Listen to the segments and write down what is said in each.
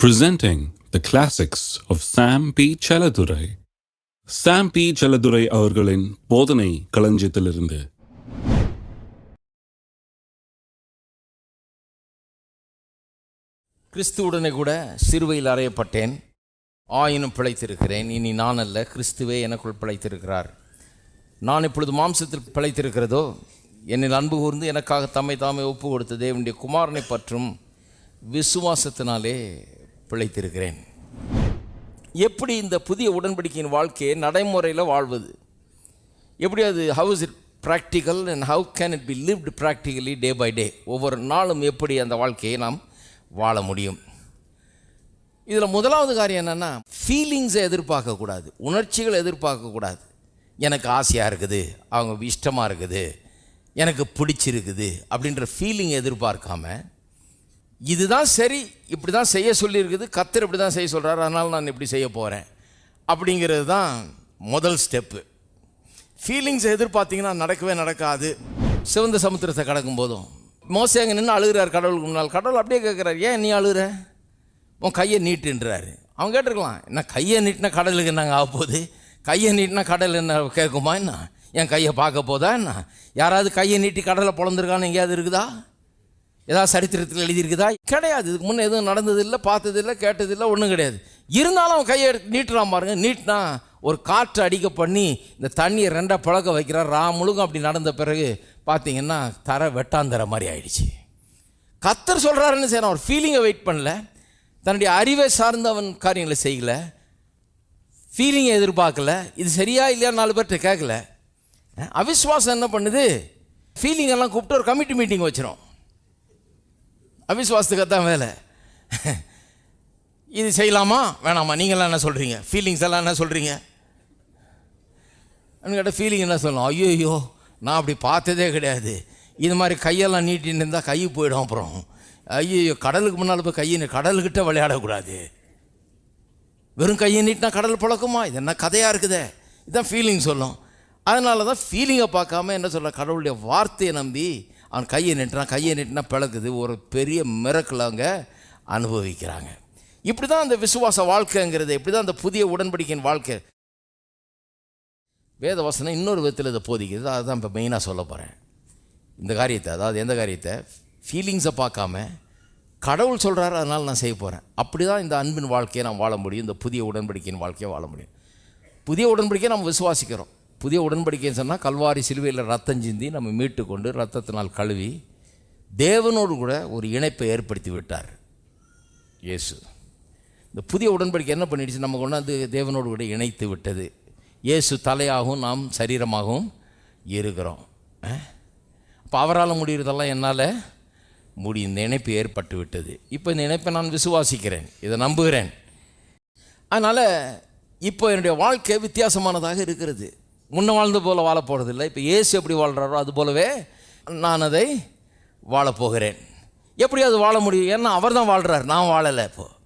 presenting the classics of Sam P. Chaladurai. Sam P. Chaladurai அவர்களின் போதனை களஞ்சியத்திலிருந்து கிறிஸ்துவுடனே கூட சிறுவையில் அறையப்பட்டேன் ஆயினும் பிழைத்திருக்கிறேன் இனி நான் அல்ல கிறிஸ்துவே எனக்குள் பிழைத்திருக்கிறார் நான் இப்பொழுது மாம்சத்தில் பிழைத்திருக்கிறதோ என்னில் அன்பு கூர்ந்து எனக்காக தம்மை தாமே ஒப்பு கொடுத்த தேவனுடைய குமாரனை பற்றும் விசுவாசத்தினாலே பிழைத்திருக்கிறேன். எப்படி இந்த புதிய உடன்படிக்கையின் வாழ்க்கையை நடைமுறையில் வாழ்வது? எப்படி அது how is it practical and how can it be lived practically day by day ஒவ்வொரு நாளும் எப்படி அந்த வாழ்க்கையை நாம் வாழ முடியும்? இதில் முதலாவது காரியம் என்னென்னா ஃபீலிங்ஸை எதிர்பார்க்கக்கூடாது உணர்ச்சிகளை எதிர்பார்க்கக்கூடாது எனக்கு ஆசையாக இருக்குது அவங்க இஷ்டமாக இருக்குது எனக்கு பிடிச்சிருக்குது அப்படின்ற ஃபீலிங் எதிர்பார்க்காம இதுதான் சரி இப்படி தான் செய்ய சொல்லியிருக்குது கத்தர் இப்படி தான் செய்ய சொல்கிறார் அதனால் நான் இப்படி செய்ய போகிறேன் அப்படிங்கிறது தான் முதல் ஸ்டெப்பு ஃபீலிங்ஸ் எதிர்பார்த்தீங்கன்னா நடக்கவே நடக்காது. சிவந்த சமுத்திரத்தை கடக்கும் போதும். மோசம் அங்கே நின்று அழுகிறார் கடவுளுக்கு முன்னால். கடவுள் அப்படியே கேட்குறாரு ஏன் நீ அழுகிற? உன் கையை நீட்டுன்றாரு. அவன் கேட்டிருக்கலாம் என்ன கையை நீட்டினா கடலுக்கு என்னங்க ஆக போகுது? கையை நீட்டினா கடல் என்ன கேட்குமா என்ன? என் கையை பார்க்க போதா என்ன? யாராவது கையை நீட்டி கடலை பொழந்திருக்கான்னு எங்கேயாவது இருக்குதா? ஏதாவது சரித்திரத்தில் எழுதியிருக்குதா? கிடையாது. இதுக்கு முன்னே எதுவும் நடந்ததில்லை பார்த்ததில்லை கேட்டதில்லை ஒன்றும் கிடையாது. இருந்தாலும் அவன் கையை எடுத்து நீட்டுறான் பாருங்க. நீட்டினா ஒரு காற்று அடிக்க பண்ணி இந்த தண்ணியை ரெண்டாக பழக்க வைக்கிறார். ராமுழுகும் அப்படி நடந்த பிறகு பார்த்தீங்கன்னா தர வெட்டாந்தர மாதிரி ஆயிடுச்சு. கத்தர் சொல்கிறாருன்னு சரி அவர் ஃபீலிங்கை வெயிட் பண்ணல. தன்னுடைய அறிவை சார்ந்து அவன் காரியங்களை செய்யலை. ஃபீலிங்கை எதிர்பார்க்கல. இது சரியா இல்லையா நாலு பேர்கிட்ட கேட்கல. அவிஸ்வாசம் என்ன பண்ணுது? ஃபீலிங் எல்லாம் கூப்பிட்டு ஒரு கமிட்டி மீட்டிங் வச்சிரும். அவிசுவாசத்துக்கு தான் வேலை. இது செய்யலாமா? வேணாமா? நீங்களாம் என்ன சொல்கிறீங்க ஃபீலிங்ஸ் எல்லாம் என்ன சொல்கிறீங்க கேட்ட ஃபீலிங் என்ன சொல்லணும் ஐயோ ஐயோ நான் அப்படி பார்த்ததே கிடையாது. இது மாதிரி கையெல்லாம் நீட்டின்னு இருந்தால் கை போயிடும் அப்புறம். ஐயோ கடலுக்கு முன்னால் போய் கையை கடலுக்கிட்ட விளையாடக்கூடாது. வெறும் கையை நீட்டினா கடல் பழக்கமா? இது என்ன கதையாக இருக்குதே. இதுதான் ஃபீலிங் சொல்லும். அதனால தான் ஃபீலிங்கை பார்க்காம என்ன சொல்ல கடவுளுடைய வார்த்தையை நம்பி அவன் கையை நின்றுனா கையை நீட்டினா பிளக்குது. ஒரு பெரிய மிரக்கில் அவங்க அனுபவிக்கிறாங்க. இப்படி தான் அந்த விசுவாச வாழ்க்கைங்கிறது இப்படி தான் அந்த புதிய உடன்படிக்கையின் வாழ்க்கை. வேத வசனம் இன்னொரு விதத்தில் இதை போதிக்குது. அதுதான் இப்போ மெயினாக சொல்ல போகிறேன் இந்த காரியத்தை அதாவது எந்த காரியத்தை? ஃபீலிங்ஸை பார்க்காம கடவுள் சொல்கிறாரு அதனால் நான் செய்ய போகிறேன் அப்படி தான் இந்த அன்பின் வாழ்க்கையை நான் வாழ முடியும். இந்த புதிய உடன்படிக்கையின் வாழ்க்கையை வாழ முடியும். புதிய உடன்படிக்கையை நம்ம விசுவாசிக்கிறோம். புதிய உடன்படிக்கைன்னு சொன்னால் கல்வாரி சிலுவையில் ரத்தம் சிந்தி நம்ம மீட்டு கொண்டு ரத்தத்தினால் கழுவி தேவனோடு கூட ஒரு இணைப்பை ஏற்படுத்தி விட்டார் இயேசு. இந்த புதிய உடன்படிக்கை என்ன பண்ணிடுச்சு? நம்ம கொண்டாந்து தேவனோடு கூட இணைத்து விட்டது. இயேசு தலையாகவும் நாம் சரீரமாகவும் இருக்கிறோம். அப்போ அவரால் முடிகிறதெல்லாம் என்னால்? முடி இந்த இணைப்பு ஏற்பட்டு விட்டது. இப்போ இந்த இணைப்பை நான் விசுவாசிக்கிறேன். இதை நம்புகிறேன். அதனால் இப்போ என்னுடைய வாழ்க்கை வித்தியாசமானதாக இருக்கிறது. முன்ன வாழ்ந்த போல் வாழப்போகிறதில்லை இப்போ ஏசு எப்படி வாழ்கிறாரோ அது போலவே நான் அதை வாழப்போகிறேன் எப்படி அது வாழ முடியும்? ஏன்னா அவர் தான் வாழ்கிறார் நான் வாழலை இப்போது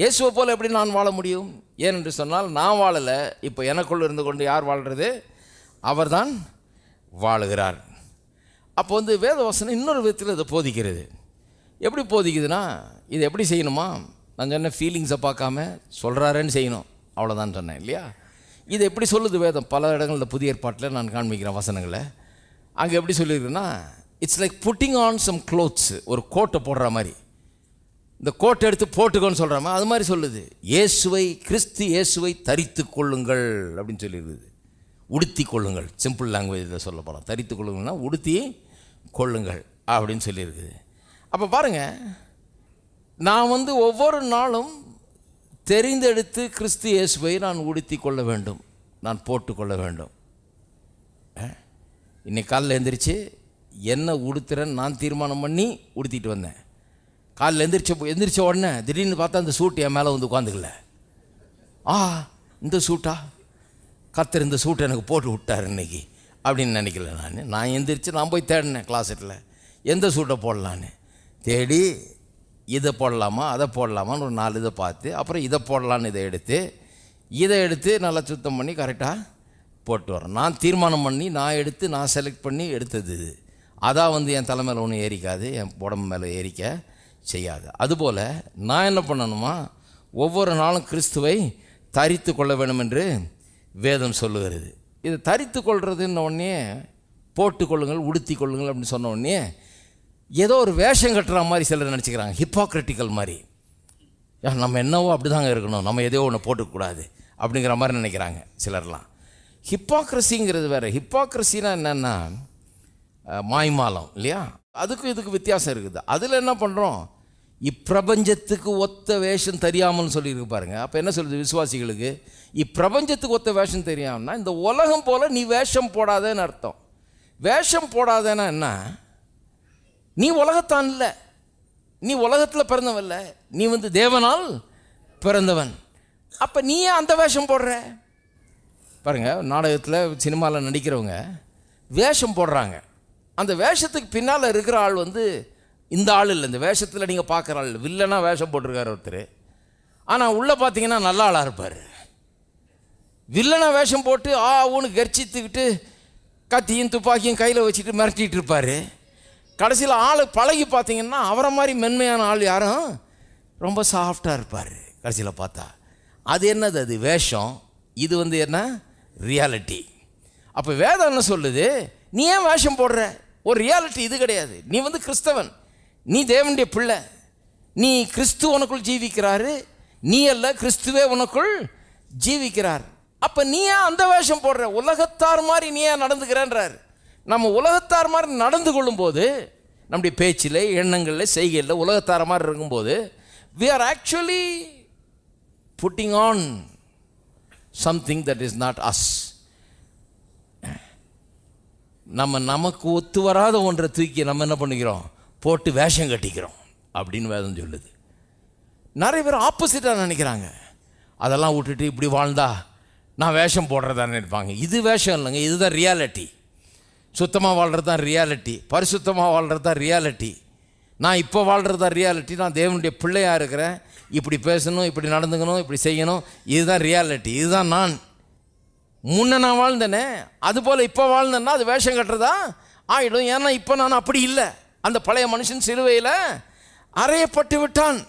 இயேசுவை போல் எப்படி நான் வாழ முடியும்? ஏனென்று சொன்னால் நான் வாழலை. இப்போ எனக்குள் இருந்து கொண்டு யார் வாழ்கிறது அவர்தான் வாழுகிறார். அப்போ வந்து வேதவசனம் இன்னொரு விதத்தில் இதை போதிக்கிறது. எப்படி போதிக்குதுன்னா இது எப்படி செய்யணுமா? நான் சொன்ன ஃபீலிங்ஸை பார்க்காம சொல்கிறாரேன்னு செய்யணும். அவ்வளோதான் சொன்னேன் இல்லையா? இதை எப்படி சொல்லுது வேதம்? பல இடங்களில் புதிய ஏற்பாட்டில் நான் காண்பிக்கிறேன் வசனங்களை. அங்கே எப்படி சொல்லியிருக்குன்னா it's like putting on some clothes ஒரு கோட்டை போடுற மாதிரி. இந்த கோட்டை எடுத்து போட்டுக்கோன்னு சொல்கிறாம அது மாதிரி சொல்லுது. இயேசுவை கிறிஸ்து இயேசுவை தரித்து கொள்ளுங்கள் அப்படின்னு சொல்லியிருக்குது. உடுத்தி கொள்ளுங்கள். சிம்பிள் லாங்குவேஜில் சொல்ல போகிறோம் தரித்து கொள்ளுங்கள்னா உடுத்தி கொள்ளுங்கள் அப்படின்னு சொல்லியிருக்குது. அப்போ பாருங்கள் நான் வந்து ஒவ்வொரு நாளும் தெரிந்தெடுத்து கிறிஸ்து இயேசுவை நான் உடுத்தி கொள்ள வேண்டும். நான் போட்டுக்கொள்ள வேண்டும். இன்னைக்கு காலைல எழுந்திரிச்சு என்ன உடுத்துறேன்னு நான் தீர்மானம் பண்ணி உடுத்திட்டு வந்தேன். காலில் எந்திரிச்ச எந்திரிச்ச உடனே திடீர்னு பார்த்தா அந்த சூட்டு என் மேலே வந்து உட்காந்துக்கல ஆ இந்த சூட்டா? கத்தர் இந்த சூட்டை எனக்கு போட்டு விட்டார் இன்னைக்கு அப்படின்னு நினைக்கல நான். நான் எந்திரிச்சு நான் போய் தேடினேன் கிளாஸெட்டில் எந்த சூட்டை போடலான்னு. தேடி இதை போடலாமா அதை போடலாமான்னு ஒரு நாலு இதை பார்த்து அப்புறம் இதை போடலான்னு இதை எடுத்து இதை எடுத்து நல்லா சுத்தம் பண்ணி கரெக்டாக போட்டு வரேன் நான் தீர்மானம் பண்ணி நான் எடுத்து நான் செலக்ட் பண்ணி எடுத்தது. இது அதான் வந்து என் தலை மேலே ஒன்றும் ஏறிக்காது என் உடம்பு மேலே ஏறிக்க செய்யாது. அதுபோல் நான் என்ன பண்ணணுமா ஒவ்வொரு நாளும் கிறிஸ்துவை தரித்து கொள்ள வேண்டும் என்று வேதம் சொல்லுகிறது. இதை தரித்து கொள்றதுன்ன உடனே போட்டு கொள்ளுங்கள் உடுத்தி கொள்ளுங்கள் அப்படின்னு சொன்ன உடனே ஏதோ ஒரு வேஷம் கட்டுற மாதிரி சிலர் நினச்சிக்கிறாங்க. ஹிப்பாக்ரட்டிக்கல் மாதிரி. நம்ம என்னவோ அப்படிதாங்க இருக்கணும். நம்ம எதையோ ஒன்று போட்டுக்கூடாது அப்படிங்கிற மாதிரி நினைக்கிறாங்க சிலர்லாம். ஹிப்பாக்ரஸிங்கிறது வேறு. ஹிப்பாக்ரஸினா என்னென்னா மாய்மாலம் இல்லையா? அதுக்கும் இதுக்கு வித்தியாசம் இருக்குது. அதில் என்ன பண்ணுறோம் இப்பிரபஞ்சத்துக்கு ஒத்த வேஷம் தெரியாமல்னு சொல்லியிருக்கு பாருங்க. அப்போ என்ன சொல்லுது விசுவாசிகளுக்கு? இப்பிரபஞ்சத்துக்கு ஒத்த வேஷம் தெரியாமல்னா இந்த உலகம் போல் நீ வேஷம் போடாதேன்னு அர்த்தம். வேஷம் போடாதேன்னா என்ன? நீ உலகத்தான் இல்லை. நீ உலகத்தில் பிறந்தவன் இல்லை. நீ வந்து தேவனால் பிறந்தவன். அப்போ நீ ஏன் அந்த வேஷம் போடுற? பாருங்க நாடகத்தில் சினிமாவில் நடிக்கிறவங்க வேஷம் போடுறாங்க. அந்த வேஷத்துக்கு பின்னால் இருக்கிற ஆள் வந்து இந்த ஆள் இல்லை. இந்த வேஷத்தில் நீங்கள் பார்க்குற ஆள் வில்லனா வேஷம் போட்டிருக்காரு ஒருத்தர். ஆனால் உள்ளே பார்த்தீங்கன்னா நல்ல ஆளாக இருப்பார். வில்லனா வேஷம் போட்டு ஆ ஊன்னு கர்ச்சித்துக்கிட்டு கத்தியும் துப்பாக்கியும் கையில் வச்சுட்டு மிரட்டிகிட்டு இருப்பார். கடைசியில் ஆள் பழகி பார்த்தீங்கன்னா அவரை மாதிரி மென்மையான ஆள் யாரும் ரொம்ப சாஃப்டாக இருப்பார். கடைசியில் பார்த்தா. அது என்னது? அது வேஷம். இது வந்து என்ன? ரியாலிட்டி அப்போ வேதம் என்ன சொல்லுது? நீ ஏன் வேஷம் போடுற? ஒரு ரியாலிட்டி இது கிடையாது. நீ வந்து கிறிஸ்தவன். நீ தேவனுடைய பிள்ளை. நீ கிறிஸ்து உனக்குள் ஜீவிக்கிறாரு. நீ அல்ல கிறிஸ்துவே உனக்குள் ஜீவிக்கிறார். அப்போ நீ ஏன் அந்த வேஷம் போடுற? உலகத்தார் மாதிரி நீ ஏன் நடந்துக்கிறேன்றார்? நம்ம உலகத்தார் மாதிரி நடந்து கொள்ளும்போது நம்முடைய பேச்சில் எண்ணங்களில் செய்கையில் உலகத்தார மாதிரி இருக்கும்போது we are actually putting on something that is not as நம்ம நமக்கு ஒத்து வராத ஒன்றை தூக்கி நம்ம என்ன பண்ணிக்கிறோம் போட்டு வேஷம் கட்டிக்கிறோம் அப்படின்னு வேதம் சொல்லுது. நிறைய பேர் ஆப்போசிட்டாக நினைக்கிறாங்க. அதெல்லாம் விட்டுட்டு இப்படி வாழ்ந்தா நான் வேஷம் போடுறதா நினைப்பாங்க. இது வேஷம் இல்லைங்க இதுதான் ரியாலிட்டி சுத்தமாக வாழ்கிறது தான் ரியாலிட்டி பரிசுத்தமாக வாழ்கிறது தான் ரியாலிட்டி நான் இப்போ வாழ்கிறது தான் ரியாலிட்டி நான் தேவனுடைய பிள்ளையாக இருக்கிறேன். இப்படி பேசணும் இப்படி நடந்துக்கணும் இப்படி செய்யணும். இதுதான் ரியாலிட்டி இதுதான் நான். முன்ன நான் வாழ்ந்தேனே அதுபோல் இப்போ வாழ்ந்தேன்னா அது வேஷம் கட்டுறதா? ஆயிடும். ஏன்னா இப்போ நான் அப்படி இல்லை. அந்த பழைய மனுஷன் சிலுவையில் அறையப்பட்டு விட்டான்.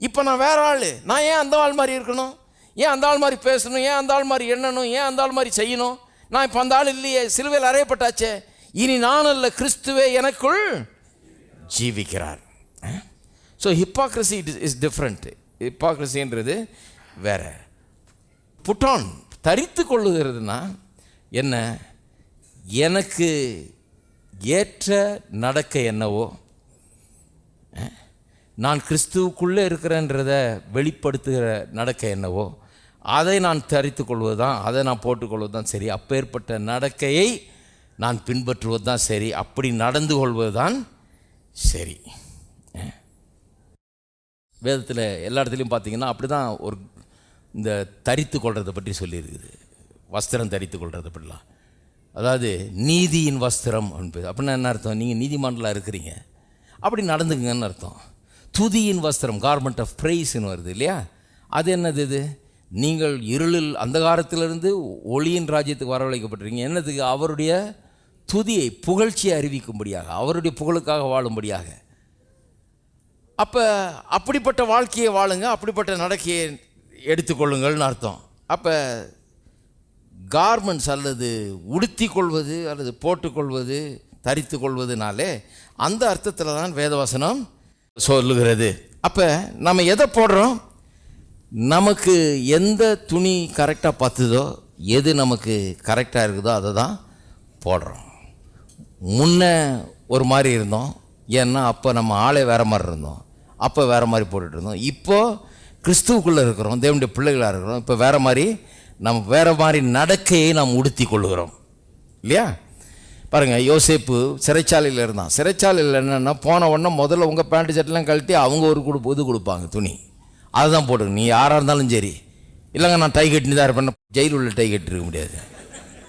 இப்போ நான் வேற ஆள். நான் ஏன் அந்த ஆள் மாதிரி இருக்கணும்? ஏன் அந்த ஆள் மாதிரி பேசணும்? ஏன் அந்த ஆள் மாதிரி எண்ணணும்? ஏன் அந்த ஆள் மாதிரி செய்யணும்? நான் இப்போ அந்த ஆள் இல்லையே சிலுவையில் அறையப்பட்டாச்சே. இனி நான் அல்ல கிறிஸ்துவே எனக்குள் ஜீவிக்கிறார். So hypocrisy it is different ஹிப்பாக்ரஸின்றது வேற. புட்டான் தரித்து கொள்ளுகிறதுனா என்ன? எனக்கு ஏற்ற நடக்க என்னவோ? நான் கிறிஸ்துவுக்குள்ளே இருக்கிறேன்றத வெளிப்படுத்துகிற நடக்க என்னவோ? அதை நான் தரித்து கொள்வது தான் அதை நான் போட்டுக்கொள்வது தான் சரி. அப்பேற்பட்ட நடக்கையை நான் பின்பற்றுவது தான் சரி. அப்படி நடந்து கொள்வது தான் சரி வேதத்தில் எல்லா இடத்துலையும் பார்த்தீங்கன்னா அப்படி தான் ஒரு இந்த தரித்து கொள்றதை பற்றி சொல்லியிருக்குது. வஸ்திரம் தரித்து கொள்றதை பற்றிலாம். அதாவது நீதியின் வஸ்திரம் என்பது. அப்படின்னா என்ன அர்த்தம்? நீங்கள் நீதிமன்றலாக இருக்கிறீங்க. அப்படி நடந்துக்குங்கன்னு அர்த்தம். துதியின் வஸ்திரம் கார்மெண்ட் ஆஃப் ப்ரைஸ்னு வருது இல்லையா? அது என்னது இது? நீங்கள் இருளில் அந்தகாரத்திலிருந்து ஒளியின் ராஜ்யத்துக்கு வரவழைக்கப்பட்டிருக்கீங்க. என்னதுக்கு? அவருடைய துதியை புகழ்ச்சியை அறிவிக்கும்படியாக அவருடைய புகழுக்காக வாழும்படியாக. அப்போ அப்படிப்பட்ட வாழ்க்கையை வாழுங்க அப்படிப்பட்ட நடக்கையை எடுத்துக்கொள்ளுங்கள்னு அர்த்தம். அப்போ கார்மெண்ட்ஸ் அல்லது உடுத்தி கொள்வது அல்லது போட்டுக்கொள்வது தரித்து கொள்வதுனாலே அந்த அர்த்தத்தில் தான் வேதவசனம் சொல்லுகிறது. அப்போ நம்ம எதை போடுறோம்? நமக்கு எந்த துணி கரெக்டாக பத்துதோ எது நமக்கு கரெக்டாக இருக்குதோ அதை தான் போடுறோம். முன்ன ஒரு மாதிரி இருந்தோம். ஏன்னா அப்போ நம்ம ஆளே வேறு மாதிரி இருந்தோம். அப்போ வேறு மாதிரி போட்டுட்டு இருந்தோம். இப்போது கிறிஸ்துவுக்குள்ளே இருக்கிறோம். தேவனுடைய பிள்ளைகளாக இருக்கிறோம். இப்போ வேறு மாதிரி நம்ம வேறு மாதிரி நடக்கையை நாம் உடுத்தி கொள்ளுகிறோம் இல்லையா? பாருங்கள் யோசேப்பு சிறைச்சாலையில் இருந்தான். சிறைச்சாலையில் என்னென்னா போன உடனே முதல்ல உங்கள் பேண்ட் ஷர்ட்லாம் கழட்டி அவங்க ஒரு கொடு இது கொடுப்பாங்க துணி. அதுதான் போட்டுக்கணும். நீ யாராக இருந்தாலும் சரி. இல்லைங்க நான் டை கட்டினு தான் இருப்பேன் ஜெயில் உள்ள டை கட்டிருக்க முடியாது.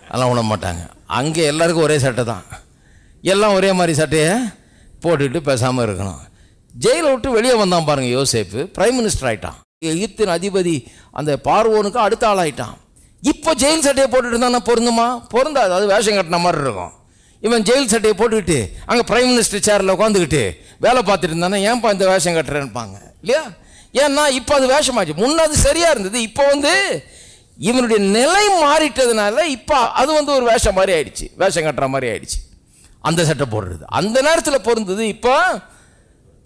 அதெல்லாம் விட மாட்டாங்க. அங்கே எல்லாருக்கும் ஒரே சட்டை தான். எல்லாம் ஒரே மாதிரி சட்டையை போட்டுக்கிட்டு பேசாமல் இருக்கணும். ஜெயிலை விட்டு வெளியே வந்தான் பாருங்க யோசேப்பு. பிரைம் மினிஸ்டர் ஆகிட்டான் எகிப்தின் அதிபதி அந்த பார்வோனுக்கு அடுத்த ஆளாயிட்டான் இப்போ ஜெயில் சட்டையை போட்டுட்டு இருந்தானா பொருந்துமா? பொருந்தாது. அது வேஷம் கட்டின மாதிரி இருக்கும். இவன் ஜெயில் சட்டையை போட்டுக்கிட்டு அங்கே பிரைம் மினிஸ்டர் சேரில் உட்காந்துக்கிட்டு வேலை பார்த்துட்டு இருந்தானே ஏன்பா இந்த வேஷம் கட்டுறேன்னுப்பாங்க இல்லையா? ஏன்னா இப்போ அது வேஷமாச்சு. முன்ன அது சரியா இருந்தது. இப்போ வந்து இவனுடைய நிலை மாறிட்டதுனால இப்போ அது வந்து ஒரு வேஷம் மாதிரி ஆயிடுச்சு. வேஷம் கட்டுற மாதிரி ஆயிடுச்சு. அந்த சட்டை போடுறது. அந்த நேரத்தில் பொருந்தது. இப்போ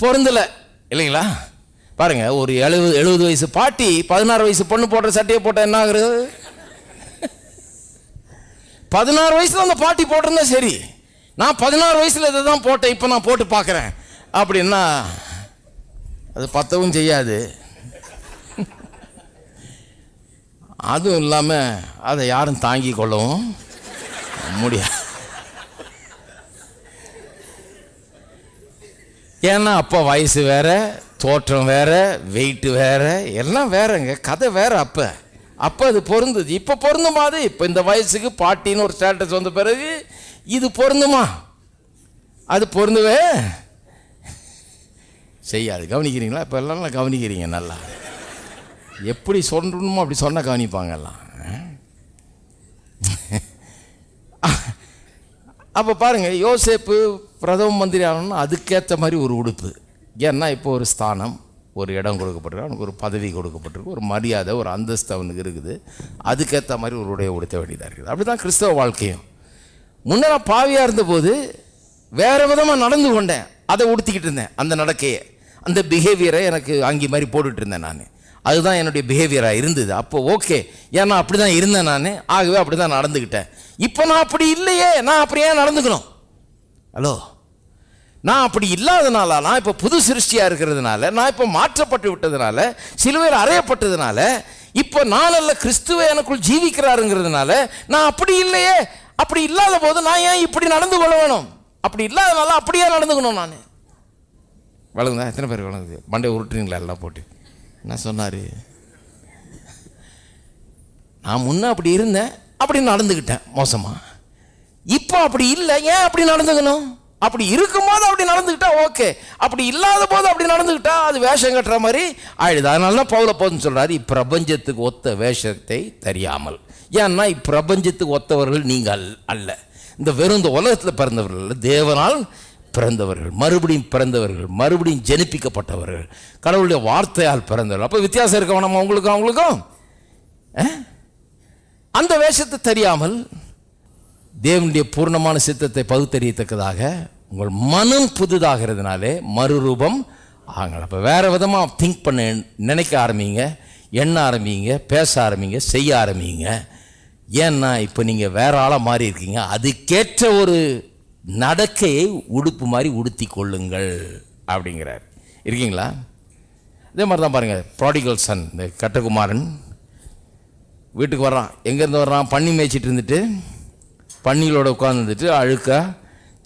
பொருந்தலை. இல்லைங்களா? பாருங்க ஒரு எழுபது எழுபது வயசு பாட்டி பதினாறு வயசு பொண்ணு போடுற சட்டையை போட்டால் என்ன ஆகுறது? பதினாறு வயசில் அந்த பாட்டி போட்டிருந்தா சரி. நான் பதினாறு வயசில் இதை தான் போட்டேன். இப்போ நான் போட்டு பார்க்குறேன். அப்படின்னா அது பத்தவும் செய்யாது. அதுவும் இல்லாமல் அதை யாரும் தாங்கி கொள்ளவும் முடியாது ஏன்னா அப்போ வயசு வேறு தோற்றம் வேற வெயிட்டு வேற எல்லாம் வேறங்க. கதை வேறு அப்போ. அப்போ அது பொருந்தது. இப்போ பொருந்துமா அது? இப்போ இந்த வயசுக்கு பாட்டின்னு ஒரு ஸ்டேட்டஸ் வந்த பிறகு இது பொருந்துமா? அது பொருந்தவே செய்யாது. கவனிக்கிறீங்களா? இப்போ எல்லாம் கவனிக்கிறீங்க நல்லா. எப்படி சொல்லணுமோ அப்படி சொன்னால் கவனிப்பாங்கல்லாம் அப்போ பாருங்கள் யோசேப்பு பிரதம மந்திரி ஆகணும்னா அதுக்கேற்ற மாதிரி ஒரு உடுப்பு. ஏன்னா இப்போ ஒரு ஸ்தானம் ஒரு இடம் கொடுக்கப்பட்டிருக்கு. அவனுக்கு ஒரு பதவி கொடுக்கப்பட்டிருக்கு. ஒரு மரியாதை ஒரு அந்தஸ்து அவனுக்கு இருக்குது. அதுக்கேற்ற மாதிரி ஒரு உடைய உடுத்த வேண்டியதாக இருக்குது. அப்படி தான் கிறிஸ்தவ வாழ்க்கையும். முன்னே நான் பாவியாக இருந்தபோது வேறு விதமாக நடந்து கொண்டேன். அதை உடுத்திக்கிட்டு இருந்தேன் அந்த நடக்கையை. அந்த பிஹேவியரை எனக்கு அங்கி மாதிரி போட்டுட்டு இருந்தேன் நான். அதுதான் என்னுடைய பிஹேவியராக இருந்தது. அப்போ ஓகே ஏன்னா அப்படி தான் இருந்தேன் நான்? ஆகவே அப்படி தான் நடந்துக்கிட்டேன். இப்போ நான் அப்படி இல்லையே. நான் அப்படி ஏன் நடந்துக்கணும்? ஹலோ நான் அப்படி இல்லாதனால நான் இப்போ புது சிருஷ்டியாக இருக்கிறதுனால நான் இப்போ மாற்றப்பட்டு விட்டதுனால சிலுவையில் அறையப்பட்டதுனால இப்போ நான் அல்ல கிறிஸ்துவ எனக்குள் ஜீவிக்கிறாருங்கிறதுனால நான் அப்படி இல்லையே. அப்படி இல்லாத போது நான் ஏன் இப்படி நடந்து கொள்ள வேணும் அப்படி இல்லாதனால அப்படியே நடந்துக்கணும் நான். வழங்குதா எத்தனை பேர் வழங்குது மண்டே உருட்டுறீங்களா? எல்லாம் போட்டு. என்ன சொன்னார்? நான் முன்ன அப்படி இருந்தேன் அப்படி நடந்துக்கிட்டேன் மோசமாக இப்போ அப்படி இல்லை. ஏன் அப்படி நடந்துக்கணும்? அப்படி இருக்கும்போது அப்படி நடந்துக்கிட்டா ஓகே. அப்படி இல்லாத போது அப்படி நடந்துக்கிட்டா அது வேஷம் கட்டுற மாதிரி ஆயிடுது. அதனால தான் பவுல போதுன்னு சொல்கிறாரு இப்பிரபஞ்சத்துக்கு ஒத்த வேஷத்தை தெரியாமல். ஏன்னா இப்பிரபஞ்சத்துக்கு ஒத்தவர்கள் நீங்கள் அல்ல. இந்த வெறும் இந்த உலகத்தில் பிறந்தவர்கள் தேவனால் பிறந்தவர்கள் மறுபடியும் பிறந்தவர்கள் மறுபடியும் ஜெனிப்பிக்கப்பட்டவர்கள் கடவுளுடைய வார்த்தையால் பிறந்தவர்கள். அப்போ வித்தியாசம் இருக்க வேணாமா உங்களுக்கும் அவங்களுக்கும்? அந்த வேஷத்தை தெரியாமல் தேவனுடைய பூர்ணமான சித்தத்தை பகுத்தறியத்தக்கதாக உங்கள் மனம் புதிதாகிறதுனாலே மறுரூபம் ஆகலாம். அப்போ வேறு விதமாக திங்க் பண்ண நினைக்க ஆரம்பிங்க எண்ண ஆரம்பிங்க பேச ஆரம்பிங்க செய்ய ஆரம்பிங்க. ஏன்னா இப்போ நீங்கள் வேற ஆளாக மாறி இருக்கீங்க அதுக்கேற்ற ஒரு நடக்கையை உடுப்பு மாதிரி உடுத்தி கொள்ளுங்கள் அப்படிங்கிறார். இருக்கீங்களா? இதே மாதிரி தான் பாருங்கள் ப்ராடிகல் சன் இந்த கட்டகுமாரன். வீட்டுக்கு வர்றான் எங்கேருந்து வர்றான்? பண்ணி மேய்ச்சிட்டு இருந்துட்டு பன்னிகளோட உட்காந்துட்டு அழுக்கா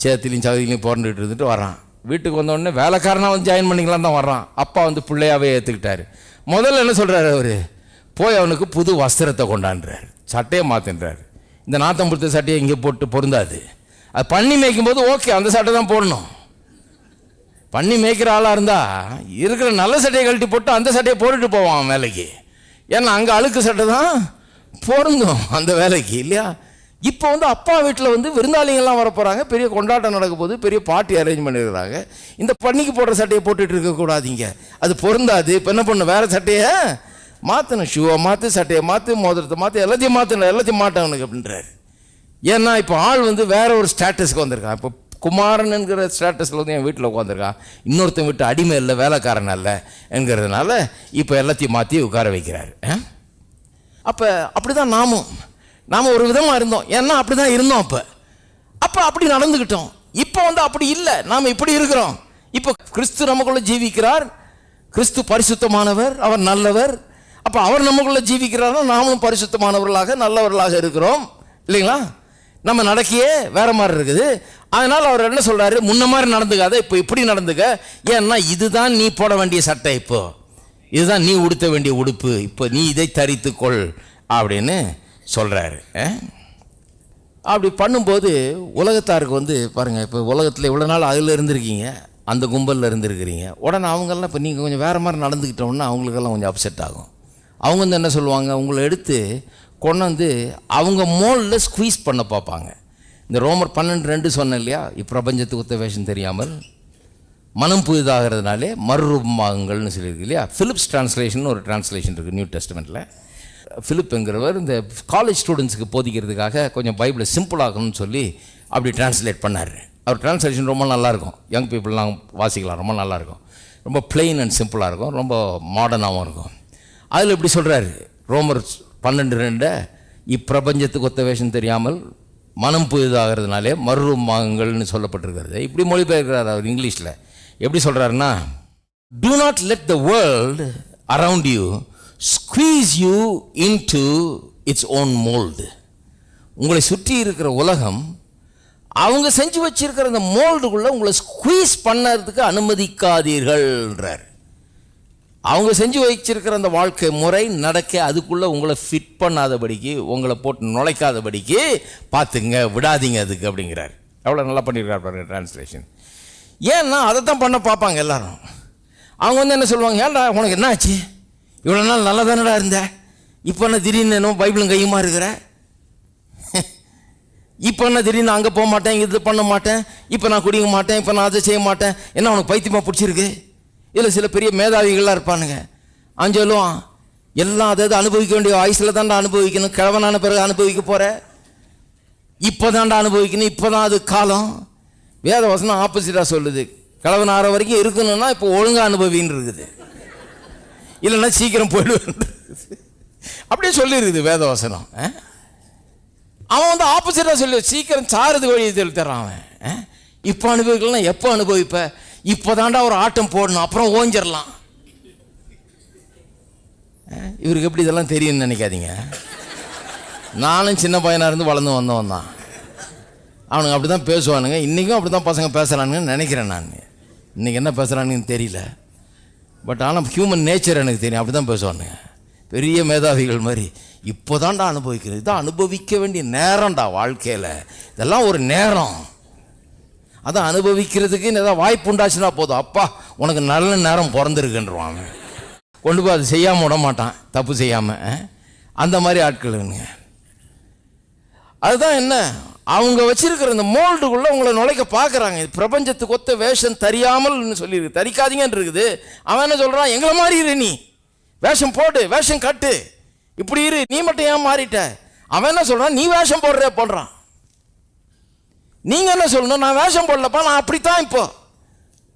சேத்திலையும் சகதிலையும் புரண்டுட்டு இருந்துட்டு வர்றான். வீட்டுக்கு வந்தோடனே வேலைக்காரனாக வந்து ஜாயின் பண்ணிக்கலாம் தான் வர்றான். அப்பா வந்து பிள்ளையாகவே ஏற்றுக்கிட்டாரு முதல்ல என்ன சொல்கிறாரு அவர்? போய் அவனுக்கு புது வஸ்திரத்தை கொண்டாடுறார் சட்டையை மாற்றின்றார் இந்த நாத்தம் பிடித்த சட்டையை இங்கே போட்டு பொருந்தாது. அது பண்ணி மேய்க்கும் போது ஓகே அந்த சட்டை தான் போடணும். பண்ணி மேய்க்கிற ஆளாக இருந்தால் இருக்கிற நல்ல சட்டையை கழட்டி போட்டு அந்த சட்டையை போட்டுட்டு போவான் வேலைக்கு. ஏன்னா அங்கே அழுக்கு சட்டை தான் பொருந்தும் அந்த வேலைக்கு இல்லையா? இப்போ வந்து அப்பா வீட்டில் வந்து விருந்தாளிகள்லாம் வர போகிறாங்க பெரிய கொண்டாட்டம் நடக்க போது பெரிய பார்ட்டி அரேஞ்ச் பண்ணிடுறாங்க இந்த பண்ணிக்கு போடுற சட்டையை போட்டுட்டு இருக்கக்கூடாதீங்க அது பொருந்தாது. இப்போ என்ன பண்ண வேறு சட்டையை மாற்றணும் ஷூவை மாற்று சட்டையை மாற்று மோதிரத்தை மாற்று எல்லாத்தையும் மாற்றணும் எல்லாத்தையும் மாட்டவனுக்கு அப்படின்றாரு. ஏன்னா இப்போ ஆள் வந்து வேற ஒரு ஸ்டேட்டஸ்க்கு வந்திருக்கான். இப்போ குமாரன் என்கிற ஸ்டேட்டஸில் வந்து என் வீட்டில் உட்காந்துருக்கான் இன்னொருத்தன் வீட்டு அடிமை இல்லை வேலைக்காரன் அல்ல என்கிறதுனால இப்போ எல்லாத்தையும் மாற்றி உட்கார வைக்கிறார். அப்போ அப்படி தான் நாமும். நாம் ஒரு விதமாக இருந்தோம். ஏன்னா அப்படி தான் இருந்தோம் அப்போ. அப்போ அப்படி நடந்துக்கிட்டோம் இப்போ வந்து அப்படி இல்லை. நாம் இப்படி இருக்கிறோம். இப்போ கிறிஸ்து நமக்குள்ளே ஜீவிக்கிறார். கிறிஸ்து பரிசுத்தமானவர் அவர் நல்லவர். அப்போ அவர் நமக்குள்ளே ஜீவிக்கிறார்னா நாமளும் பரிசுத்தமானவர்களாக நல்லவர்களாக இருக்கிறோம். இல்லைங்களா? நம்ம நடக்கையே வேற மாதிரி இருக்குது. அதனால் அவர் என்ன சொல்கிறாரு முன்ன மாதிரி நடந்துக்காத இப்போ இப்படி நடந்துக்க. ஏன்னா இதுதான் நீ போட வேண்டிய சட்டை இப்போ. இதுதான் நீ உடுத்த வேண்டிய உடுப்பு. இப்போ நீ இதை தரித்துக்கொள் அப்படின்னு சொல்கிறாரு அப்படி பண்ணும்போது உலகத்தாருக்கு வந்து பாருங்கள் இப்போ உலகத்தில் இவ்வளோ நாள் அதில் இருந்திருக்கீங்க அந்த கும்பலில் இருந்திருக்கிறீங்க. உடனே அவங்கெல்லாம் இப்போ நீங்கள் கொஞ்சம் வேறு மாதிரி நடந்துக்கிட்டோம்னா அவங்களுக்கெல்லாம் கொஞ்சம் அப்செட் ஆகும். அவங்க வந்து என்ன சொல்லுவாங்க? உங்களை எடுத்து கொண்டு வந்து அவங்க மோலில் ஸ்குவீஸ் பண்ண பார்ப்பாங்க. இந்த ரோமர் பன்னெண்டு ரெண்டு சொன்னேன் இல்லையா? இப்பிரபஞ்சத்துக்கு ஒத்த வேஷம் தெரியாமல். மனம் புதிதாகிறதுனாலே மறுரூபமாகுங்கள்னு சொல்லியிருக்கு இல்லையா? ஃபிலிப்ஸ் டிரான்ஸ்லேஷன் ஒரு டிரான்ஸ்லேஷன் இருக்குது நியூ டெஸ்ட்மெண்ட்டில் ஃபிலிப்புங்கிறவர் இந்த காலேஜ் ஸ்டூடெண்ட்ஸுக்கு போதிக்கிறதுக்காக கொஞ்சம் பைபிளை சிம்பிளாகணும்னு சொல்லி அப்படி டிரான்ஸ்லேட் பண்ணார். அவர் டிரான்ஸ்லேஷன் ரொம்ப நல்லாயிருக்கும். யங் பீப்புளெலாம் வாசிக்கலாம் ரொம்ப நல்லாயிருக்கும். ரொம்ப பிளெயின் அண்ட் சிம்பிளாக இருக்கும். ரொம்ப மாடர்னாகவும் இருக்கும். அதில் இப்படி சொல்கிறாரு ரோமர் பன்னெண்டு ரெண்டை இப்பிரபஞ்சத்துக்கு ஒத்த வேஷம் தெரியாமல் மனம் புதிதாகிறதுனாலே மறுரூபமாகுங்கள்னு சொல்லப்பட்டிருக்கிறது. இப்படி மொழிபெயர்க்கிறார் அவர் இங்கிலீஷில். எப்படி சொல்கிறாருன்னா do not let the world around you squeeze you in to its own mould உங்களை சுற்றி இருக்கிற உலகம் அவங்க செஞ்சு வச்சிருக்கிற அந்த மோல்டுக்குள்ளே உங்களை ஸ்குவீஸ் பண்ணறதுக்கு அனுமதிக்காதீர்கள்ன்றார். அவங்க செஞ்சு வச்சிருக்கிற அந்த வாழ்க்கை முறை நடக்க அதுக்குள்ளே உங்களை ஃபிட் பண்ணாதபடிக்கு உங்களை போட்டு நுழைக்காதபடிக்கு பார்த்துங்க விடாதீங்க அதுக்கு அப்படிங்கிறார். எவ்வளோ நல்லா பண்ணியிருக்கார் பாருங்க டிரான்ஸ்லேஷன் ஏன்னா அதை தான் பண்ண பார்ப்பாங்க எல்லாரும். அவங்க வந்து என்ன சொல்லுவாங்க ஏன்டா உனக்கு என்ன ஆச்சு? இவ்வளோ நாள் நல்லா தானடா இருந்த? இப்போ என்ன திடீர்னு என்ன பைபிளும் கையுமா இருக்கிற? இப்போ என்ன திடீர்னு அங்கே போக மாட்டேன் இது பண்ண மாட்டேன் இப்போ நான் குடிக்க மாட்டேன் இப்போ நான் அதை செய்ய மாட்டேன் என்ன உனக்கு பைத்தியமாக பிடிச்சிருக்கு? இல்லை சில பெரிய மேதாவிகளாக இருப்பானுங்க. அவன் சொல்லுவான் எல்லாம் அதாவது அனுபவிக்க வேண்டிய வயசில் தான்டா அனுபவிக்கணும். கிழவனான பிறகு அனுபவிக்க போகிற இப்போ தான்டா அனுபவிக்கணும். இப்போ தான் அது காலம். வேத வசனம் ஆப்போசிட்டாக சொல்லுது. கிழவன் ஆற வரைக்கும் இருக்கணும்னா இப்போ ஒழுங்காக அனுபவின்னு இருக்குது. இல்லைன்னா சீக்கிரம் போயிடுவேன் அப்படியே சொல்லியிருக்குது வேத வசனம். ஆ? அவன் வந்து ஆப்போசிட்டாக சொல்லி. சீக்கிரம் சாரது வழியை சொல்லி தர்றான் அவன். ஆ? இப்போ அனுபவிக்கலாம் எப்போ அனுபவிப்பேன் இப்போதாண்டா ஒரு ஆட்டம் போடணும் அப்புறம் ஓஞ்சிடலாம் இவருக்கு எப்படி இதெல்லாம் தெரியும்னு நினைக்காதீங்க. நானும் சின்ன பையனாக இருந்து வளர்ந்து வந்தவன் தான். அவனுங்க அப்படி தான் பேசுவானுங்க. இன்றைக்கும் அப்படி தான் பசங்க பேசுகிறானுங்கன்னு நினைக்கிறேன் நான். இன்றைக்கி என்ன பேசுகிறானுங்கன்னு தெரியல. பட் ஆனால் ஹியூமன் நேச்சர் எனக்கு தெரியும். அப்படி தான் பேசுவானுங்க. பெரிய மேதாவிகள் மாதிரி. இப்போ தான்டா அனுபவிக்கிறது. இதான் அனுபவிக்க வேண்டிய நேரம்டா வாழ்க்கையில். இதெல்லாம் ஒரு நேரம். அதை அனுபவிக்கிறதுக்கு ஏதாவது வாய்ப்பு உண்டாச்சுன்னா போதும். அப்பா உனக்கு நல்ல நேரம் பிறந்திருக்குன்றான் கொண்டு போய் அதை செய்யாமல் விட மாட்டான். தப்பு செய்யாமல் அந்த மாதிரி ஆட்களுங்க அதுதான் என்ன? அவங்க வச்சிருக்கிற இந்த மோல்டுக்குள்ள உங்களை நுழைக்க பார்க்குறாங்க. பிரபஞ்சத்துக்கு ஒத்த வேஷம் தெரியாமல்னு சொல்லியிருக்கு. தரிக்காதீங்கன்னு இருக்குது. அவன் என்ன சொல்கிறான் எங்களை மாதிரி இரு நீ. வேஷம் போடு வேஷம் கட்டு. இப்படி இரு. நீ மட்டும் ஏன் மாறிட்ட? அவன் என்ன சொல்கிறான் நீ வேஷம் போடுற போடுறான். நீங்கள் என்ன சொல்லணும்? நான் வேஷம் போடலப்பா நான் அப்படித்தான் இப்போ.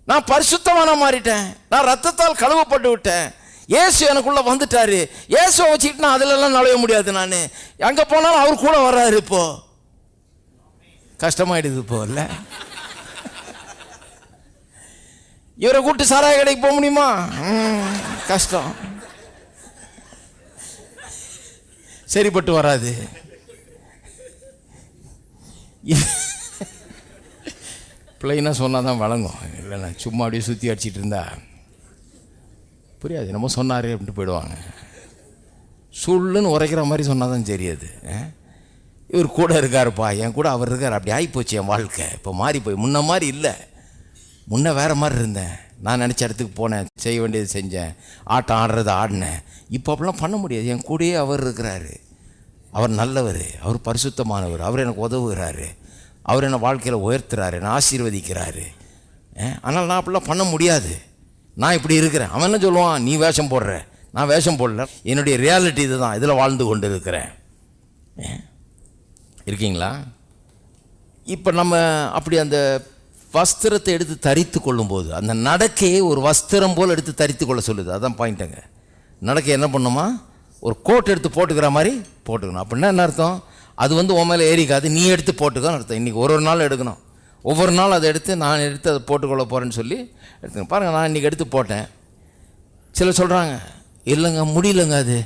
நான் பரிசுத்தமான மாறிட்டேன். நான் ரத்தத்தால் கழுவப்பட்டு விட்டேன். இயேசு எனக்குள்ள வந்துட்டாரு. ஏசுவை வச்சுக்கிட்டு நான் அதிலெல்லாம் நுழைய முடியாது நான். எங்கே போனாலும் அவர் கூட வர்றாரு இப்போ. கஷ்டமாயிடுது இப்போ இல்லை? இவரை கூப்பிட்டு சாராய கடைக்கு போக முடியுமா? கஷ்டம். சரிப்பட்டு வராது. பிள்ளைனா சொன்னால் தான் வழங்கும் இல்லைண்ணா சும்மா அப்படியே சுற்றி அடிச்சிட்டு இருந்தா புரியாது என்னமோ சொன்னார் அப்படின்ட்டு போயிடுவாங்க. சுள்ளுன்னு உரைக்கிற மாதிரி சொன்னால் தான் தெரியாது இவர் கூட இருக்காருப்பா என் கூட அவர் இருக்கார் அப்படி ஆகிப்போச்சு என் வாழ்க்கை. இப்போ மாறி போய் முன்ன மாதிரி இல்லை. முன்ன வேறு மாதிரி இருந்தேன். நான் நினச்ச இடத்துக்கு போனேன் செய்ய வேண்டியது செஞ்சேன் ஆட்டம் ஆடுறது ஆடினேன். இப்போ அப்படிலாம் பண்ண முடியாது. என் கூடயே அவர் இருக்கிறாரு. அவர் நல்லவர் அவர் பரிசுத்தமானவர் அவர் எனக்கு உதவுகிறாரு. அவர் என்னை வாழ்க்கையில் உயர்த்துறாரு என்னை ஆசீர்வதிக்கிறாரு. ஆனால் நான் அப்படிலாம் பண்ண முடியாது. நான் இப்படி இருக்கிறேன். அவன் என்ன சொல்லுவான்? நீ வேஷம் போடுற. நான் வேஷம் போடல. என்னுடைய ரியாலிட்டி இதுதான். இதில் வாழ்ந்து கொண்டு இருக்கிறேன் இருக்கீங்களா? இப்போ நம்ம அப்படி அந்த வஸ்திரத்தை எடுத்து தரித்து கொள்ளும்போது அந்த நடக்கையை ஒரு வஸ்திரம் போல் எடுத்து தரித்து கொள்ள சொல்லுது. அதான் பாயிண்ட்டுங்க நடக்கை என்ன பண்ணுமா? ஒரு கோட் எடுத்து போட்டுக்கிற மாதிரி போட்டுக்கணும். அப்படின்னா என்ன அர்த்தம்? அது வந்து உன் மேலே ஏறிக்காது. நீ எடுத்து போட்டுக்கன்னு அர்த்தம். இன்றைக்கி ஒரு ஒரு நாள் எடுக்கணும். ஒவ்வொரு நாள் அதை எடுத்து நான் எடுத்து அதை போட்டுக்கொள்ள போகிறேன்னு சொல்லி எடுத்துக்கணும். பாருங்கள் நான் இன்றைக்கி எடுத்து போட்டேன். சிலர் சொல்கிறாங்க இல்லைங்க முடியலங்க அது.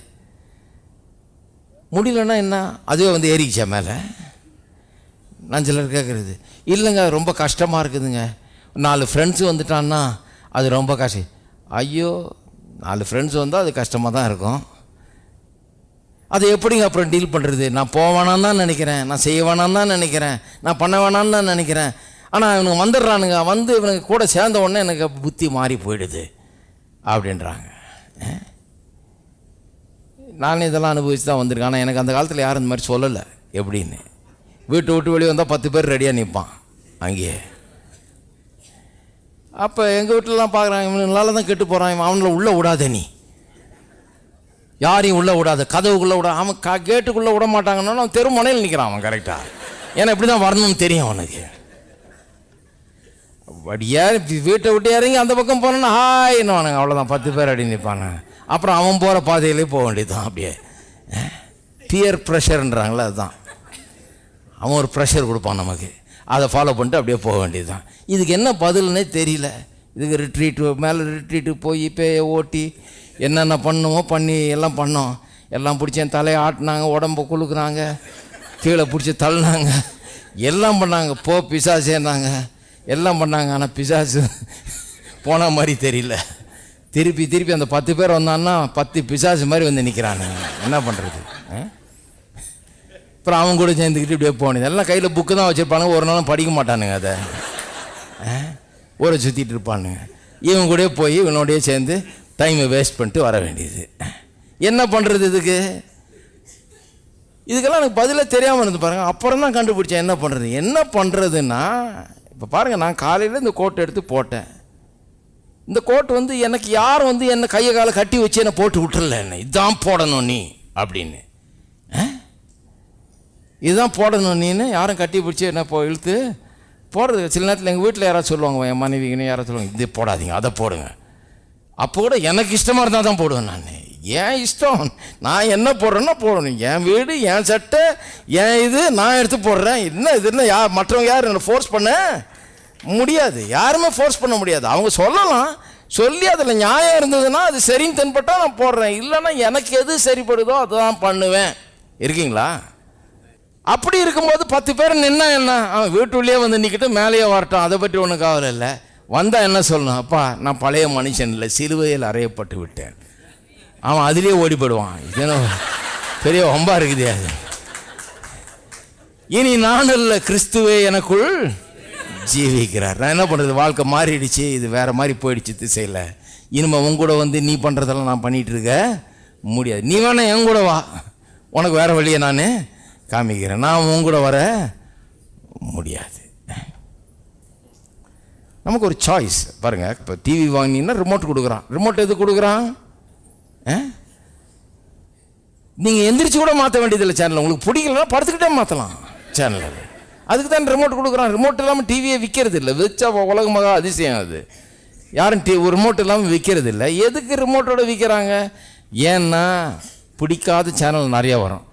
முடியலன்னா என்ன? அதுவே வந்து ஏறிக்கிச்சா மேலே? நான் சிலர் கேட்குறது இல்லைங்க ரொம்ப கஷ்டமாக இருக்குதுங்க. நாலு ஃப்ரெண்ட்ஸு வந்துட்டான்னா அது ரொம்ப கஷ்டம் ஐயோ நாலு ஃப்ரெண்ட்ஸ் வந்தால் அது கஷ்டமாக தான் இருக்கும். அதை எப்படிங்க அப்புறம் டீல் பண்ணுறது நான் போவேணான்னு தான் நினைக்கிறேன். நான் செய்ய வேணான்னு தான் நினைக்கிறேன். நான் பண்ண வேணான்னு தான் நினைக்கிறேன். ஆனால் இவனுக்கு வந்துடுறானுங்க. வந்து இவனுக்கு கூட சேர்ந்த உடனே எனக்கு புத்தி மாறி போயிடுது. அப்படின்றாங்க. நானும் நானே இதெல்லாம் அனுபவிச்சு தான் வந்திருக்கேன். ஆனால் எனக்கு அந்த காலத்தில் யாரும் இந்த மாதிரி சொல்லலை. எப்படின்னு. வீட்டை விட்டு வெளியே வந்தால் பத்து பேர் ரெடியாக நிற்பான் அங்கேயே. அப்போ எங்கள் வீட்டிலலாம் பார்க்குறாங்க இவனால தான் கெட்டு போகிறான் இவன் அவங்கள உள்ளே விடாத நீ. யாரையும் உள்ளே விடாத கதவுக்குள்ளே விட அவன் க கேட்டுக்குள்ளே விட மாட்டாங்கன்னா அவன் தெருமனையில் நிற்கிறான் அவன் கரெக்டாக ஏன்னா இப்படி தான் வரணும்னு தெரியும் அவனுக்கு. அப்படியே வீட்டை விட்டு இறங்கி அந்த பக்கம் போனோன்னா ஹாய்ன்னு அவனுங்க அவ்வளோதான் பத்து பேர் அடி நிற்பாங்க அப்புறம் அவன் போகிற பாதையிலே போக வேண்டியதுதான் அப்படியே. பியர் ப்ரெஷர்ன்றாங்களே அதுதான். அவன் ஒரு ப்ரெஷர் கொடுப்பான் நமக்கு. அதை ஃபாலோ பண்ணிட்டு அப்படியே போக வேண்டியதுதான். இதுக்கு என்ன பதில்னே தெரியல. இதுக்கு ரிட்ரீட்டு மேலே ரிட்ரீட்டு போய் பேயை ஓட்டி என்னென்ன பண்ணுமோ பண்ணி எல்லாம் பண்ணோம். எல்லாம் பிடிச்சி என் தலையை ஆட்டினாங்க உடம்ப குலுக்குனாங்க கீழே பிடிச்சி தள்ளினாங்க. எல்லாம் பண்ணாங்க. போ பிசாசேனாங்க எல்லாம் பண்ணாங்க. ஆனால் பிசாசு போன மாதிரி தெரியல. திருப்பி திருப்பி அந்த பத்து பேர் வந்தான்னா பத்து பிசாசு மாதிரி வந்து நிற்கிறானுங்க என்ன பண்ணுறது ஆ? அப்புறம் அவங்க கூட சேர்ந்துக்கிட்டு இப்படியே போனது எல்லாம் கையில் புக்கு தான் வச்சுருப்பானுங்க. ஒரு நாளும் படிக்க மாட்டானுங்க அதை. ஆ? ஊரை சுற்றிட்டு இருப்பானுங்க. இவன் கூட போய் இவனோடய சேர்ந்து டைமை வேஸ்ட் பண்ணிட்டு வர வேண்டியது. என்ன பண்ணுறது இதுக்கு? இதுக்கெல்லாம் எனக்கு பதிலே தெரியாமல் இருந்து பாருங்கள் அப்புறம் தான் கண்டுபிடிச்சேன் என்ன பண்ணுறது என்ன பண்ணுறதுன்னா இப்போ பாருங்கள் நான் காலையில் இந்த கோட்டை எடுத்து போட்டேன். இந்த கோட் வந்து எனக்கு யார் வந்து என்னை கையை காலை கட்டி வச்சு என்னை போட்டு விட்டுறல என்ன. இதுதான் போடணும் நீ அப்படின்னு. இதுதான் போடணும் நீன்னு யாரும் கட்டி பிடிச்சி என்ன போ இழுத்து போடுறது. சில நேரத்தில் எங்கள் வீட்டில் யாராவது சொல்லுவாங்க என் மனைவிங்கன்னு யாராவது சொல்லுவாங்க. இது போடாதீங்க. அதை போடுங்க. அப்போ கூட எனக்கு இஷ்டமாக இருந்தால் தான் போடுவேன் நான். ஏன் இஷ்டம்? நான் என்ன போடுறேன்னா போடணும். என் வீடு என் சட்டை என் இது நான் எடுத்து போடுறேன். என்ன இது? என்ன யார் மற்றவங்க யார்? என்னை ஃபோர்ஸ் பண்ண முடியாது. யாருமே ஃபோர்ஸ் பண்ண முடியாது. அவங்க சொல்லலாம். சொல்லி அதில் நியாயம் இருந்ததுன்னா அது சரின்னு தென்பட்டால் நான் போடுறேன். இல்லைன்னா எனக்கு எது சரிப்படுதோ அதுதான் பண்ணுவேன். இருக்கீங்களா? அப்படி இருக்கும்போது பத்து பேர் நின்னா என்ன? அவன் வீட்டுள்ளேயே வந்து நிற்கிட்டு மேலேயே வரட்டும். அதை பற்றி ஒன்றும் கவலை இல்லை. வந்தால் என்ன சொல்லணும்? அப்பா நான் பழைய மனுஷன் இல்லை சிலுவையில் அறையப்பட்டு விட்டேன். அவன் அதிலே ஓடி போயிடுவான் இது பெரிய ஒம்பா இருக்குது அது. இனி நான் இல்லை கிறிஸ்துவே எனக்குள் ஜீவிக்கிறார். நான் என்ன பண்ணுறது வாழ்க்கை மாறிடுச்சு இது வேறு மாதிரி போயிடுச்சு திசையில். இனிமேல் உன் கூட வந்து நீ பண்ணுறதெல்லாம் நான் பண்ணிகிட்டு இருக்க முடியாது. நீ வேணா என் கூட வா. உனக்கு வேறு வழியை நான் காமிக்கிறேன். நான் உன் கூட வர முடியாது. நமக்கு ஒரு சாய்ஸ் பாருங்கள் இப்போ டிவி வாங்கினீங்கன்னா ரிமோட் கொடுக்குறான். ரிமோட் எது கொடுக்குறான்? நீங்கள் எந்திரிச்சு கூட மாற்ற வேண்டியதில்லை சேனல் உங்களுக்கு பிடிக்கலன்னா படுத்துக்கிட்டே மாற்றலாம் சேனல் அதுக்கு தான் ரிமோட் கொடுக்குறான். ரிமோட் இல்லாமல் டிவியை விற்கிறது இல்லை. விற்றா உலக மகா அதிசயம் அது. யாரும் டி ரிமோட் இல்லாமல் விற்கிறது இல்லை. எதுக்கு ரிமோட்டோட விற்கிறாங்க ஏன்னா பிடிக்காத சேனல் நிறையா வரும்.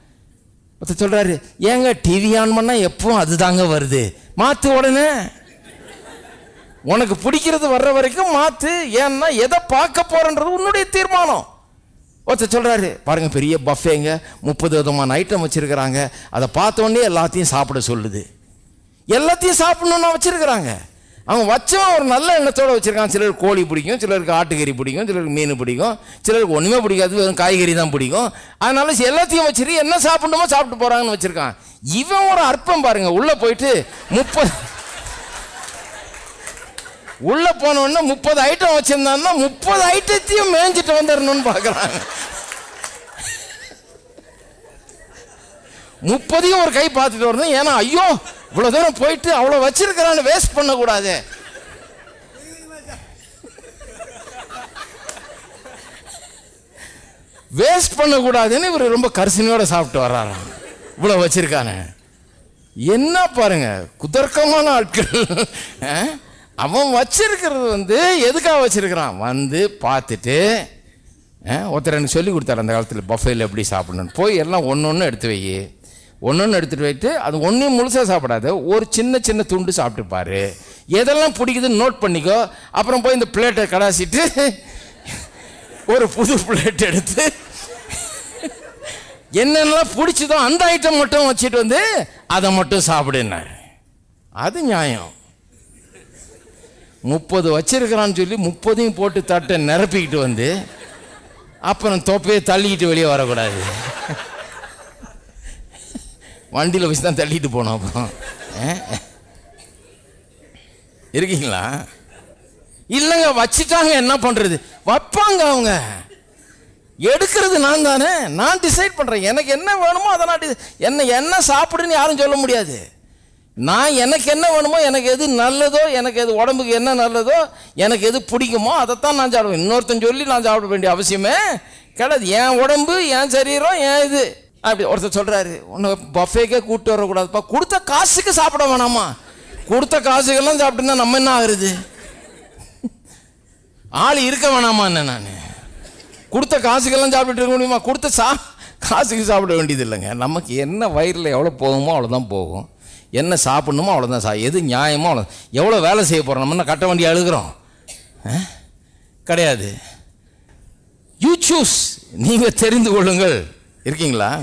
ஒருத்தர் சொல்கிறாரு ஏங்க டிவி ஆன் பண்ணால் எப்பவும் அதுதாங்க வருது. மாற்று உடனே உனக்கு பிடிக்கிறது வர்ற வரைக்கும் மாற்று ஏன்னா எதை பார்க்க போறன்றது உன்னுடைய தீர்மானம். ஒருத்தர் சொல்கிறாரு பாருங்கள் பெரிய பஃபேங்க முப்பது விதமான ஐட்டம் வச்சுருக்கிறாங்க. அதை பார்த்தோன்னே எல்லாத்தையும் சாப்பிட சொல்லுது. எல்லாத்தையும் சாப்பிடணும்னு வச்சுருக்கிறாங்க. அவங்க வச்சவன் ஒரு நல்ல எண்ணத்தோடு வச்சுருக்கான். சிலருக்கு கோழி பிடிக்கும் சிலருக்கு ஆட்டுக்கறி பிடிக்கும் சிலருக்கு மீன் பிடிக்கும் சிலருக்கு ஒன்றுமே பிடிக்காது வெறும் காய்கறி தான் பிடிக்கும். அதனால எல்லாத்தையும் வச்சுட்டு என்ன சாப்பிடணுமோ சாப்பிட்டு போகிறாங்கன்னு வச்சுருக்கான். இவன் ஒரு அற்பம் பாருங்கள் உள்ளே போயிட்டு முப்பது உள்ள போன முப்பது ஐட்டம் வச்சுருந்தான்னா முப்பது ஐட்டத்தையும் மேய்ஞ்சிட்டு வந்துடணும்னு பார்க்குறாங்க முப்பதையும் ஒரு கை பார்த்துட்டு வரணும். ஏன்னா ஐயோ இவ்வளோ தூரம் போயிட்டு அவ்வளோ வச்சிருக்கிறான்னு வேஸ்ட் பண்ணக்கூடாது. வேஸ்ட் பண்ணக்கூடாதுன்னு இவர் ரொம்ப கரிசனையோட சாப்பிட்டு வர்றாராம் இவ்வளோ வச்சுருக்கானே. என்ன பாருங்க குதர்க்கமான ஆட்கள். ஆ? அவன் வச்சிருக்கிறது வந்து எதுக்காக வச்சிருக்கிறான்? வந்து பார்த்துட்டு ஒருத்தர் எனக்கு சொல்லி கொடுத்தாரு அந்த காலத்தில் பஃபேல எப்படி சாப்பிடணும் போய் எல்லாம் ஒன்று ஒன்று எடுத்து வை. ஒன்று ஒன்று எடுத்துகிட்டு போயிட்டு அது ஒன்றையும் முழுசாக சாப்பிடாத ஒரு சின்ன சின்ன துண்டு சாப்பிட்டுப்பார் எதெல்லாம் பிடிக்குதுன்னு நோட் பண்ணிக்கோ. அப்புறம் போய் இந்த பிளேட்டை கடாசிட்டு ஒரு புது பிளேட் எடுத்து என்னென்னலாம் பிடிச்சதோ அந்த ஐட்டம் மட்டும் வச்சுட்டு வந்து அதை மட்டும் சாப்பிடுனார். அது நியாயம். முப்பது வச்சிருக்கிறான்னு சொல்லி முப்பதையும் போட்டு தட்டை நிரப்பிக்கிட்டு வந்து அப்புறம் தொப்பையை தள்ளிக்கிட்டு வெளியே வரக்கூடாது. வண்டியில் வச்சு தான் தள்ளிட்டு போனோம் அப்புறம். இருக்கீங்களா? இல்லைங்க வச்சுட்டாங்க என்ன பண்ணுறது வைப்பாங்க அவங்க. எடுக்கிறது நான் தானே. நான் டிசைட் பண்ணுறேன் எனக்கு என்ன வேணுமோ அதை நான் என்ன என்ன சாப்பிடுன்னு யாரும் சொல்ல முடியாது. நான் எனக்கு என்ன வேணுமோ எனக்கு எது நல்லதோ எனக்கு எது உடம்புக்கு என்ன நல்லதோ எனக்கு எது பிடிக்குமோ அதைத்தான் நான் சாப்பிடுவேன். இன்னொருத்தன் சொல்லி நான் சாப்பிட வேண்டிய அவசியமே கிடையாது. என் உடம்பு என் சரீரம் என் இது. அப்படி ஒருத்தர் சொல்கிறாரு உன்னை பஃபேக்கே கூப்பிட்டு வரக்கூடாதுப்பா. கொடுத்த காசுக்கு சாப்பிட வேணாமா? கொடுத்த காசுக்கெல்லாம் சாப்பிட்டுன்னா நம்ம என்ன ஆகுறது? ஆள் இருக்க வேணாமா என்ன நான்? கொடுத்த காசுக்கெல்லாம் சாப்பிட்டுட்டு இருக்க முடியுமா? கொடுத்த சா காசுக்கு சாப்பிட வேண்டியது இல்லைங்க. நமக்கு என்ன வயிறில் எவ்வளோ போகுமோ அவ்வளோதான் போகும். என்ன சாப்பிட்ணுமோ அவ்வளோதான் சா எது நியாயமோ அவ்வளோ எவ்வளோ வேலை செய்ய போகிறோம் நம்ம கட்ட வண்டி அழுகிறோம். ஆ? கிடையாது. யூ சூஸ் நீங்கள் தெரிந்து கொள்ளுங்கள். இருக்கீங்களா?